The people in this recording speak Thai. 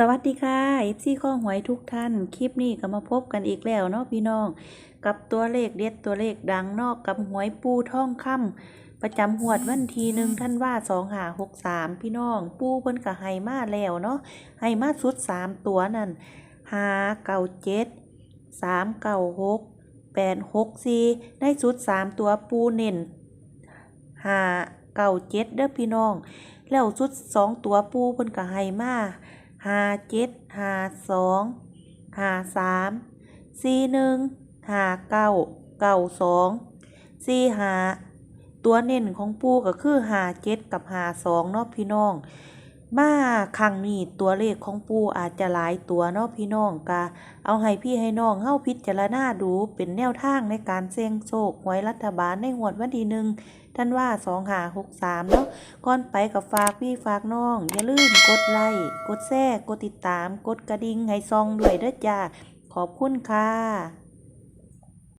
สวัสดีค่ะ FC ข้อหวยทุกท่าน คลิปนี้ก็มาพบกันอีกแล้วเนาะพี่น้อง กับตัวเลขเด็ดตัวเลขดังนอกกับหวยปูท่องค่ำประจำหวดวันทีหนึ่งท่านว่าสองหาหกสามพี่น้อง ปูเพิ่นก็ให้มาแล้วเนาะให้มาสุดสามตัวนั่นหาเก่าเจ็ดสามเก่าหกแปดหกสี่ได้สุดสามตัวปูเน้นหาเก่าเจ็ดเด้อพี่น้อง แล้วสุดสองตัวปูเพิ่นก็ให้มา ห้าเจ็ดห้าสองห้าสามสี่หนึ่งห้าเก้าเก้าสองสี่ห้าตัวเน้นของปูก็คือห้าเจ็ดกับห้าสองเนาะพี่น้อง มาครั้งนี้ตัวเลขของปูอาจจะหลายตัวเนาะพี่น้องกะเอาให้พี่ให้น้องเฮาพิจารณาดูเป็นแนวทางในการเสี่ยงโชคหวยรัฐบาลในงวดวันที่หนึ่งท่านว่าสองหาหกสามเนาะก่อนไปกับฝากพี่ฝากน้อง อย่าลืมกดไลค์กดแชร์กดติดตาม กดกระดิ่งให้ซองด้วยเด้อจ้าขอบคุณค่ะ